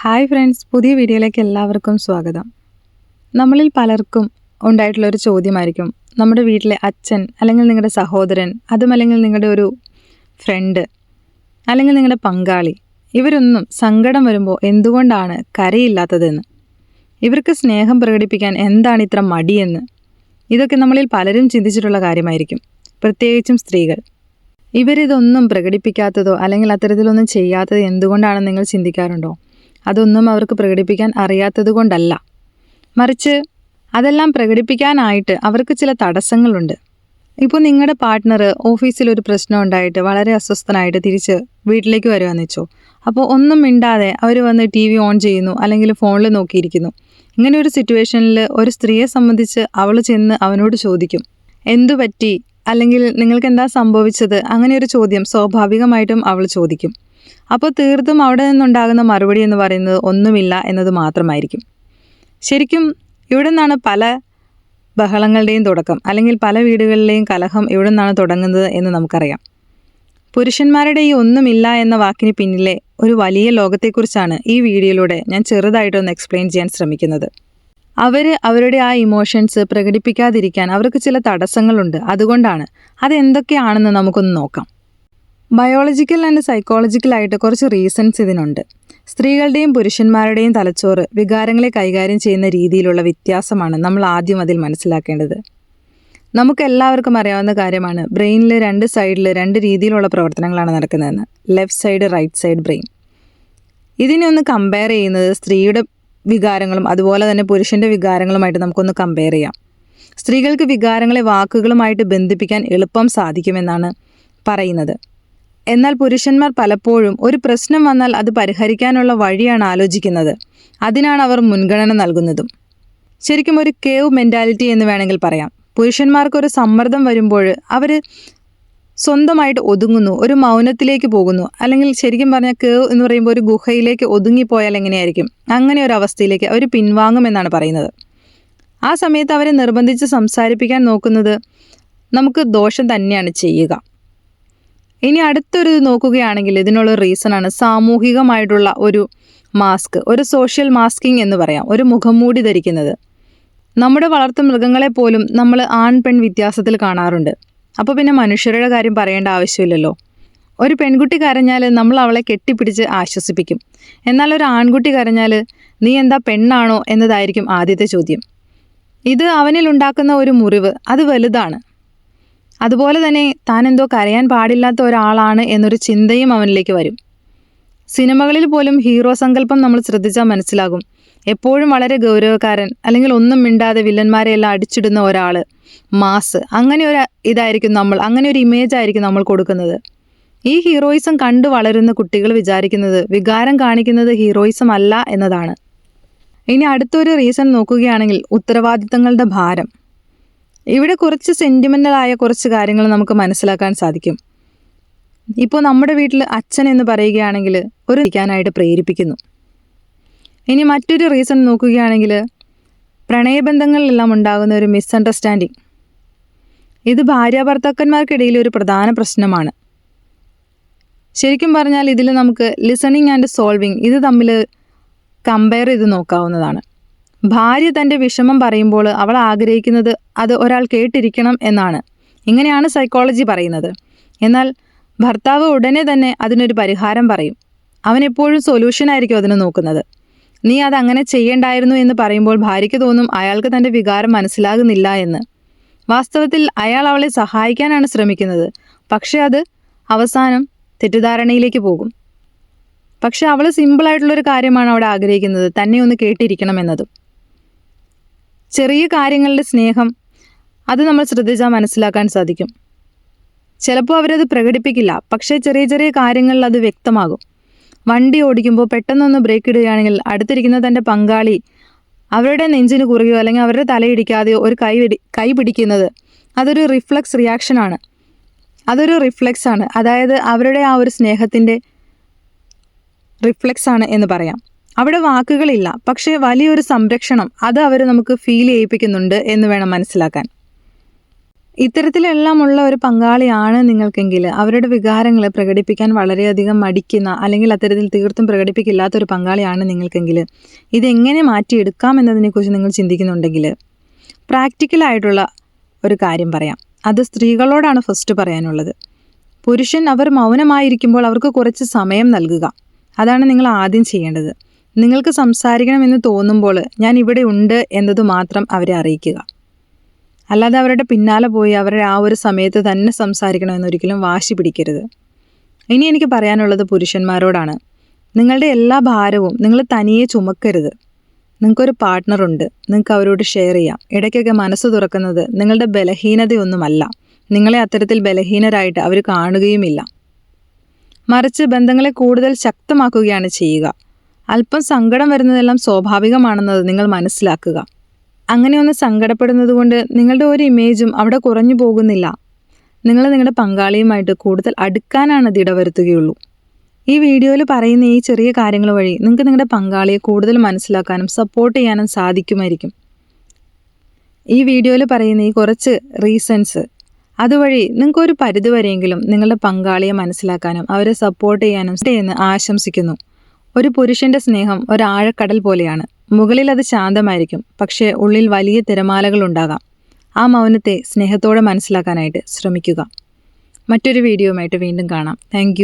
Hi friends പുതിയ വീഡിയോയിലേക്ക് എല്ലാവർക്കും സ്വാഗതം. നമ്മളിൽ പലർക്കും ഉണ്ടായിട്ടുള്ള ഒരു ചോദ്യമായിരിക്കും. നമ്മുടെ വീട്ടിലെ അച്ഛൻ അല്ലെങ്കിൽ നിങ്ങളുടെ സഹോദരൻ അതുമല്ലെങ്കിൽ നിങ്ങളുടെ ഒരു ഫ്രണ്ട് അല്ലെങ്കിൽ നിങ്ങളുടെ പങ്കാളി ഇവരൊന്നും സങ്കടം വരുമ്പോൾ എന്തുകൊണ്ടാണ് കരയില്ലാത്തതെന്ന്? ഇവർക്ക് സ്നേഹം പ്രകടിപ്പിക്കാൻ എന്താണ് ഇത്ര മടിയെന്ന്? ഇതൊക്കെ നമ്മളിൽ പലരും ചിന്തിച്ചിട്ടുള്ള കാര്യമായിരിക്കും. പ്രത്യേകിച്ചും സ്ത്രീകൾ. ഇവരിതൊന്നും പ്രകടിപ്പിക്കാത്തതോ അല്ലെങ്കിൽ അത്തരത്തിലൊന്നും ചെയ്യാത്തത് എന്തുകൊണ്ടാണെന്ന് നിങ്ങൾ ചിന്തിക്കാറുണ്ടോ? അതൊന്നും അവർക്ക് പ്രകടിപ്പിക്കാൻ അറിയാത്തത് കൊണ്ടല്ല. മറിച്ച് അതെല്ലാം പ്രകടിപ്പിക്കാനായിട്ട് അവർക്ക് ചില തടസ്സങ്ങളുണ്ട്. ഇപ്പോൾ നിങ്ങളുടെ പാർട്ട്ണർ ഓഫീസിൽ ഒരു പ്രശ്നം ഉണ്ടായിട്ട് വളരെ അസ്വസ്ഥനായിട്ട് തിരിച്ച് വീട്ടിലേക്ക് വരുവാന്ന് വെച്ചോ അപ്പോൾ ഒന്നും മിണ്ടാതെ അവർ വന്ന് ടി വി ഓൺ ചെയ്യുന്നു അല്ലെങ്കിൽ ഫോണിൽ നോക്കിയിരിക്കുന്നു. ഇങ്ങനെ ഒരു സിറ്റുവേഷനിൽ ഒരു സ്ത്രീയെ സംബന്ധിച്ച് അവൾ ചെന്ന് അവനോട് ചോദിക്കും എന്തു പറ്റി? അല്ലെങ്കിൽ നിങ്ങൾക്ക് എന്താ സംഭവിച്ചത്? അങ്ങനെ ഒരു ചോദ്യം സ്വാഭാവികമായിട്ടും അവൾ ചോദിക്കും. അപ്പോൾ തീർത്തും അവിടെ നിന്നുണ്ടാകുന്ന മറുപടി എന്ന് പറയുന്നത് ഒന്നുമില്ല എന്നത് മാത്രമായിരിക്കും. ശരിക്കും ഇവിടെ നിന്നാണ് പല ബഹളങ്ങളുടെയും തുടക്കം അല്ലെങ്കിൽ പല വീടുകളിലെയും കലഹം ഇവിടെ നിന്നാണ് തുടങ്ങുന്നത് എന്ന് നമുക്കറിയാം. പുരുഷന്മാരുടെ ഈ ഒന്നുമില്ല എന്ന വാക്കിന് പിന്നിലെ ഒരു വലിയ ലോകത്തെക്കുറിച്ചാണ് ഈ വീഡിയോയിലൂടെ ഞാൻ ചെറുതായിട്ടൊന്ന് എക്സ്പ്ലെയിൻ ചെയ്യാൻ ശ്രമിക്കുന്നത്. അവർ അവരുടെ ആ ഇമോഷൻസ് പ്രകടിപ്പിക്കാതിരിക്കാൻ അവർക്ക് ചില തടസ്സങ്ങളുണ്ട്. അതുകൊണ്ടാണ്. അതെന്തൊക്കെയാണെന്ന് നമുക്കൊന്ന് നോക്കാം. ബയോളജിക്കൽ ആൻഡ് സൈക്കോളജിക്കൽ ആയിട്ട് കുറച്ച് റീസൺസ് ഇതിനുണ്ട്. സ്ത്രീകളുടെയും പുരുഷന്മാരുടെയും തലച്ചോറ് വികാരങ്ങളെ കൈകാര്യം ചെയ്യുന്ന രീതിയിലുള്ള വ്യത്യാസമാണ് നമ്മൾ ആദ്യം അതിൽ മനസ്സിലാക്കേണ്ടത്. നമുക്ക് എല്ലാവർക്കും അറിയാവുന്ന കാര്യമാണ് ബ്രെയിനിൽ രണ്ട് സൈഡിൽ രണ്ട് രീതിയിലുള്ള പ്രവർത്തനങ്ങളാണ് നടക്കുന്നതെന്ന്. Left side right side brain ഇതിനെ ഒന്ന് കമ്പയർ ചെയ്യുന്നത് സ്ത്രീയുടെ വികാരങ്ങളും അതുപോലെ തന്നെ പുരുഷന്റെ വികാരങ്ങളുമായിട്ട് നമുക്കൊന്ന് കമ്പയർ ചെയ്യാം. സ്ത്രീകൾക്ക് വികാരങ്ങളെ വാക്കുകളുമായിട്ട് ബന്ധിപ്പിക്കാൻ എളുപ്പം സാധിക്കുമെന്നാണ് പറയുന്നത്. എന്നാൽ പുരുഷന്മാർ പലപ്പോഴും ഒരു പ്രശ്നം വന്നാൽ അത് പരിഹരിക്കാനുള്ള വഴിയാണ് ആലോചിക്കുന്നത്. അതിനാണ് അവർ മുൻഗണന നൽകുന്നതും. ശരിക്കും ഒരു കേവ് മെന്റാലിറ്റി എന്ന് വേണമെങ്കിൽ പറയാം. പുരുഷന്മാർക്കൊരു സമ്മർദ്ദം വരുമ്പോൾ അവർ സ്വന്തമായിട്ട് ഒതുങ്ങുന്നു ഒരു മൗനത്തിലേക്ക് പോകുന്നു അല്ലെങ്കിൽ ശരിക്കും പറഞ്ഞാൽ കേവ് എന്ന് പറയുമ്പോൾ ഒരു ഗുഹയിലേക്ക് ഒതുങ്ങിപ്പോയാൽ എങ്ങനെയായിരിക്കും? അങ്ങനെ ഒരു അവസ്ഥയിലേക്ക് അവർ പിൻവാങ്ങുമെന്നാണ് പറയുന്നത്. ആ സമയത്ത് അവരെ നിർബന്ധിച്ച് സംസാരിപ്പിക്കാൻ നോക്കുന്നത് നമുക്ക് ദോഷം തന്നെയാണ് ചെയ്യുക. ഇനി അടുത്തൊരു നോക്കുകയാണെങ്കിൽ ഇതിനുള്ള ആണ് സാമൂഹികമായിട്ടുള്ള ഒരു മാസ്ക് ഒരു സോഷ്യൽ മാസ്കിംഗ് എന്ന് പറയാം ഒരു മുഖംമൂടി ധരിക്കുന്നത്. നമ്മുടെ വളർത്തു മൃഗങ്ങളെ പോലും നമ്മൾ ആൺ പെൺ വ്യത്യാസത്തിൽ കാണാറുണ്ട്. അപ്പോൾ പിന്നെ മനുഷ്യരുടെ കാര്യം പറയേണ്ട ആവശ്യമില്ലല്ലോ. ഒരു പെൺകുട്ടി കരഞ്ഞാൽ നമ്മൾ അവളെ കെട്ടിപ്പിടിച്ച് ആശ്വസിപ്പിക്കും. എന്നാൽ ഒരു ആൺകുട്ടി കരഞ്ഞാൽ നീ എന്താ പെണ്ണാണോ എന്നതായിരിക്കും ആദ്യത്തെ ചോദ്യം. ഇത് അവനിൽ ഉണ്ടാക്കുന്ന ഒരു മുറിവ് അത് വലുതാണ്. അതുപോലെ തന്നെ താൻ എന്തോ കരയാൻ പാടില്ലാത്ത ഒരാളാണ് എന്നൊരു ചിന്തയും അവനിലേക്ക് വരും. സിനിമകളിൽ പോലും ഹീറോ സങ്കല്പം നമ്മൾ ശ്രദ്ധിച്ചാൽ മനസ്സിലാകും. എപ്പോഴും വളരെ ഗൗരവക്കാരൻ അല്ലെങ്കിൽ ഒന്നും മിണ്ടാതെ വില്ലന്മാരെ എല്ലാം അടിച്ചിടുന്ന ഒരാൾ മാസ്. അങ്ങനെ ഒരു ഇതായിരിക്കും നമ്മൾ. അങ്ങനെ ഒരു ഇമേജ് ആയിരിക്കും നമ്മൾ കൊടുക്കുന്നത്. ഈ ഹീറോയിസം കണ്ടു വളരുന്ന കുട്ടികൾ വിചാരിക്കുന്നത് വികാരം കാണിക്കുന്നത് ഹീറോയിസം അല്ല എന്നതാണ്. ഇനി അടുത്തൊരു റീസൺ നോക്കുകയാണെങ്കിൽ ഉത്തരവാദിത്തങ്ങളുടെ ഭാരം. ഇവിടെ കുറച്ച് സെന്റിമെന്റലായ കുറച്ച് കാര്യങ്ങൾ നമുക്ക് മനസ്സിലാക്കാൻ സാധിക്കും. ഇപ്പോൾ നമ്മുടെ വീട്ടിൽ അച്ഛൻ എന്ന് പറയുകയാണെങ്കിൽ ഒരു ഇരിക്കാനായിട്ട് പ്രേരിപ്പിക്കുന്നു. ഇനി മറ്റൊരു റീസൺ നോക്കുകയാണെങ്കിൽ പ്രണയബന്ധങ്ങളിലെല്ലാം ഉണ്ടാകുന്ന ഒരു മിസ്അണ്ടർസ്റ്റാൻഡിങ് ഇത് ഭാര്യാഭർത്താക്കന്മാർക്കിടയിൽ ഒരു പ്രധാന പ്രശ്നമാണ്. ശരിക്കും പറഞ്ഞാൽ ഇതിൽ നമുക്ക് ലിസണിങ് ആൻഡ് സോൾവിങ് ഇത് തമ്മിൽ കമ്പയർ ചെയ്ത് നോക്കാവുന്നതാണ്. ഭാര്യ തന്റെ വിഷമം പറയുമ്പോൾ അവൾ ആഗ്രഹിക്കുന്നത് അത് ഒരാൾ കേട്ടിരിക്കണം എന്നാണ്. ഇങ്ങനെയാണ് സൈക്കോളജി പറയുന്നത്. എന്നാൽ ഭർത്താവ് ഉടനെ തന്നെ അതിനൊരു പരിഹാരം പറയും. അവൻ എപ്പോഴും സൊല്യൂഷൻ ആയിരിക്കും അതിനെ നോക്കുന്നത്. നീ അത് അങ്ങനെ ചെയ്യണ്ടായിരുന്നു എന്ന് പറയുമ്പോൾ ഭാര്യയ്ക്ക് തോന്നും അയാൾക്ക് തന്റെ വികാരം മനസ്സിലാകുന്നില്ല എന്ന്. വാസ്തവത്തിൽ അയാൾ അവളെ സഹായിക്കാനാണ് ശ്രമിക്കുന്നത്. പക്ഷേ അത് അവസാനം തെറ്റിദ്ധാരണയിലേക്ക് പോകും. പക്ഷെ അവൾ സിമ്പിളായിട്ടുള്ളൊരു കാര്യമാണ് അവിടെ ആഗ്രഹിക്കുന്നത്. തന്നെ ഒന്ന് കേട്ടിരിക്കണം എന്നതും. ചെറിയ കാര്യങ്ങളുടെ സ്നേഹം അത് നമ്മൾ ശ്രദ്ധിച്ചാൽ മനസ്സിലാക്കാൻ സാധിക്കും. ചിലപ്പോൾ അവരത് പ്രകടിപ്പിക്കില്ല. പക്ഷേ ചെറിയ ചെറിയ കാര്യങ്ങളിൽ അത് വ്യക്തമാകും. വണ്ടി ഓടിക്കുമ്പോൾ പെട്ടെന്നൊന്ന് ബ്രേക്ക് ഇടുകയാണെങ്കിൽ അടുത്തിരിക്കുന്ന തന്റെ പങ്കാളി അവരുടെ നെഞ്ചിന് കുറുകയോ അല്ലെങ്കിൽ അവരുടെ തലയിടിക്കാതെയോ ഒരു കൈ കൈ പിടിക്കുന്നത് അതൊരു റിഫ്ലക്സ് റിയാക്ഷനാണ് അതൊരു റിഫ്ലക്സ് ആണ്. അതായത് അവരുടെ ആ ഒരു സ്നേഹത്തിന്റെ റിഫ്ലക്സ് ആണ് എന്ന് പറയാം. അവിടെ വാക്കുകളില്ല. പക്ഷേ വലിയൊരു സംരക്ഷണം അത് അവർ നമുക്ക് ഫീൽ ചെയ്യിപ്പിക്കുന്നുണ്ട് എന്ന് വേണം മനസ്സിലാക്കാൻ. ഇത്തരത്തിലെല്ലാം ഉള്ള ഒരു പങ്കാളിയാണ് നിങ്ങൾക്കെങ്കിൽ. അവരുടെ വികാരങ്ങൾ പ്രകടിപ്പിക്കാൻ വളരെയധികം മടിക്കുന്ന അല്ലെങ്കിൽ അത്തരത്തിൽ തീർത്തും പ്രകടിപ്പിക്കില്ലാത്തൊരു പങ്കാളിയാണ് നിങ്ങൾക്കെങ്കിൽ. ഇതെങ്ങനെ മാറ്റിയെടുക്കാം എന്നതിനെക്കുറിച്ച് നിങ്ങൾ ചിന്തിക്കുന്നുണ്ടെങ്കിൽ പ്രാക്ടിക്കലായിട്ടുള്ള ഒരു കാര്യം പറയാം. അത് സ്ത്രീകളോടാണ് ഫസ്റ്റ് പറയാനുള്ളത്. പുരുഷൻ അവർ മൗനമായിരിക്കുമ്പോൾ അവർക്ക് കുറച്ച് സമയം നൽകുക. അതാണ് നിങ്ങൾ ആദ്യം ചെയ്യേണ്ടത്. നിങ്ങൾക്ക് സംസാരിക്കണമെന്ന് തോന്നുമ്പോൾ ഞാൻ ഇവിടെ ഉണ്ട് എന്നത് മാത്രം അവരെ അറിയിക്കുക. അല്ലാതെ അവരുടെ പിന്നാലെ പോയി അവരുടെ ആ ഒരു സമയത്ത് തന്നെ സംസാരിക്കണമെന്നൊരിക്കലും വാശി പിടിക്കരുത്. ഇനി എനിക്ക് പറയാനുള്ളത് പുരുഷന്മാരോടാണ്. നിങ്ങളുടെ എല്ലാ ഭാരവും നിങ്ങൾ തനിയെ ചുമക്കരുത്. നിങ്ങൾക്കൊരു പാർട്ട്ണറുണ്ട് നിങ്ങൾക്ക് അവരോട് ഷെയർ ചെയ്യാം. ഇടയ്ക്കൊക്കെ മനസ്സ് തുറക്കുന്നത് നിങ്ങളുടെ ബലഹീനതയൊന്നുമല്ല. നിങ്ങളെ അത്തരത്തിൽ ബലഹീനരായിട്ട് അവർ കാണുകയുമില്ല. മറിച്ച് ബന്ധങ്ങളെ കൂടുതൽ ശക്തമാക്കുകയാണ് ചെയ്യുക. അല്പം സങ്കടം വരുന്നതെല്ലാം സ്വാഭാവികമാണെന്നത് നിങ്ങൾ മനസ്സിലാക്കുക. അങ്ങനെ ഒന്ന് സങ്കടപ്പെടുന്നത് കൊണ്ട് നിങ്ങളുടെ ഒരു ഇമേജും അവിടെ കുറഞ്ഞു പോകുന്നില്ല. നിങ്ങൾ നിങ്ങളുടെ പങ്കാളിയുമായിട്ട് കൂടുതൽ അടുക്കാനാണ് അത് ഇടവരുത്തുകയുള്ളൂ. ഈ വീഡിയോയിൽ പറയുന്ന ഈ ചെറിയ കാര്യങ്ങൾ വഴി നിങ്ങൾക്ക് നിങ്ങളുടെ പങ്കാളിയെ കൂടുതൽ മനസ്സിലാക്കാനും സപ്പോർട്ട് ചെയ്യാനും സാധിക്കുമായിരിക്കും. ഈ വീഡിയോയിൽ പറയുന്ന ഈ കുറച്ച് റീസൺസ് അതുവഴി നിങ്ങൾക്ക് ഒരു പരിധിവരെയെങ്കിലും നിങ്ങളുടെ പങ്കാളിയെ മനസ്സിലാക്കാനും അവരെ സപ്പോർട്ട് ചെയ്യാനും എന്ന് ആശംസിക്കുന്നു. ഒരു പുരുഷന്റെ സ്നേഹം ഒരാഴക്കടൽ പോലെയാണ്. മുകളിൽ അത് ശാന്തമായിരിക്കും. പക്ഷേ ഉള്ളിൽ വലിയ തിരമാലകൾ ഉണ്ടാകാം. ആ മൗനത്തെ സ്നേഹത്തോടെ മനസ്സിലാക്കാനായിട്ട് ശ്രമിക്കുക. മറ്റൊരു വീഡിയോയുമായിട്ട് വീണ്ടും കാണാം. താങ്ക്